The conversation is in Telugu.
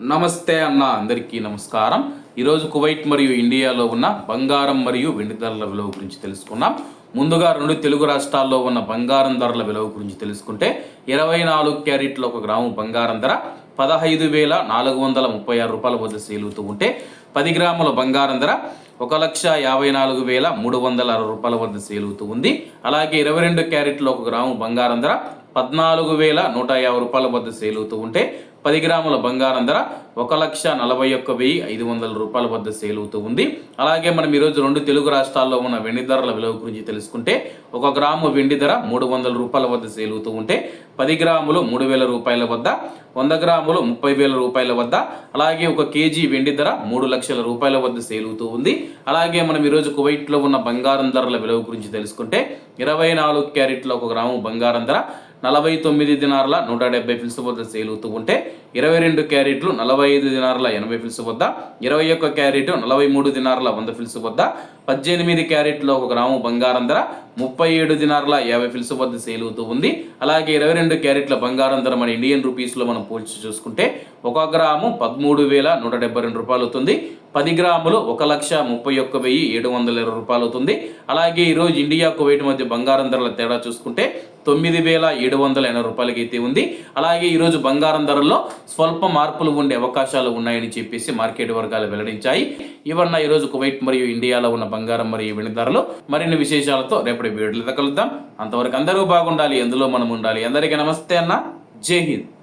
నమస్తే అన్న అందరికీ నమస్కారం. ఈరోజు కువైట్ మరియు ఇండియాలో ఉన్న బంగారం మరియు వెండి ధరల విలువ గురించి తెలుసుకున్నాం ముందుగా రెండు తెలుగు రాష్ట్రాల్లో ఉన్న బంగారం ధరల విలువ గురించి తెలుసుకుంటే ఇరవై నాలుగు క్యారెట్ల ఒక గ్రాము బంగారం ధర పదహైదు వేల నాలుగు వందల ముప్పై ఆరు రూపాయల వద్ద సేలుతూ ఉంటే పది గ్రాముల బంగారం ధర ఒక లక్ష యాభై నాలుగు వేల మూడు వందల అరవై రూపాయల వద్ద సేలుతూ ఉంది. అలాగే ఇరవై రెండు క్యారెట్లు ఒక గ్రాము బంగారం ధర పద్నాలుగు వేల నూట యాభై రూపాయల వద్ద సేలుతూ ఉంటే పది గ్రాముల బంగారం ధర ఒక లక్ష నలభై ఒక్క వెయ్యి ఐదు వందల రూపాయల వద్ద సేల్ అవుతూ ఉంది. అలాగే మనం ఈరోజు రెండు తెలుగు రాష్ట్రాల్లో ఉన్న వెండి ధరల విలువ గురించి తెలుసుకుంటే ఒక గ్రాము వెండి ధర మూడు వందల రూపాయల వద్ద సేల్ అవుతూ ఉంటే పది గ్రాములు మూడు వేల రూపాయల వద్ద వంద గ్రాములు ముప్పై వేల రూపాయల వద్ద అలాగే ఒక కేజీ వెండి ధర మూడు లక్షల రూపాయల వద్ద సేల్ అవుతూ ఉంది. అలాగే మనం ఈరోజు కువైట్లో ఉన్న బంగారం ధరల విలువ గురించి తెలుసుకుంటే ఇరవై నాలుగు క్యారెట్ల ఒక గ్రాము బంగారం ధర నలభై తొమ్మిది దినార్ల నూట డెబ్బై ఫిల్స్ వద్ద సేల్ అవుతూ ఉంటే ఇరవై రెండు క్యారెట్లు నలభై ఐదు దినార్ల ఎనభై ఫిల్స్ వద్ద ఇరవై ఒక్క క్యారెట్ నలభై మూడు దినార్ల వంద ఫిల్స్ వద్ద పద్దెనిమిది క్యారెట్లో ఒక గ్రాము బంగారం ధర ముప్పై ఏడు దినార్ల యాభై ఫిల్స్ వద్ద సేల్ అవుతూ ఉంది. అలాగే ఇరవై రెండు క్యారెట్ల బంగారం ధర మన ఇండియన్ రూపీస్లో మనం పోల్చి చూసుకుంటే ఒక గ్రాము పదమూడు వేల నూట డెబ్బై రెండు రూపాయలు అవుతుంది. పది గ్రాములు ఒక లక్ష ముప్పై ఒక్క వెయ్యి ఏడు వందల ఇరవై రూపాయలు అవుతుంది. అలాగే ఈరోజు ఇండియా కువైట్ మధ్య బంగారం ధరల తేడా చూసుకుంటే తొమ్మిది వేల ఏడు వందల ఎనభై రూపాయలకి అయితే ఉంది. అలాగే ఈరోజు బంగారం ధరల్లో స్వల్ప మార్పులు ఉండే అవకాశాలు ఉన్నాయని చెప్పేసి మార్కెట్ వర్గాలు వెల్లడించాయి. ఇవన్న ఈరోజు కువైట్ మరియు ఇండియాలో ఉన్న బంగారం మరియు వెండి ధరలు మరిన్ని విశేషాలతో రేపటి వీడియోలో కలుద్దాం. అంతవరకు అందరూ బాగుండాలి ఎందులో మనం ఉండాలి? అందరికీ నమస్తే అన్న. జై హింద్.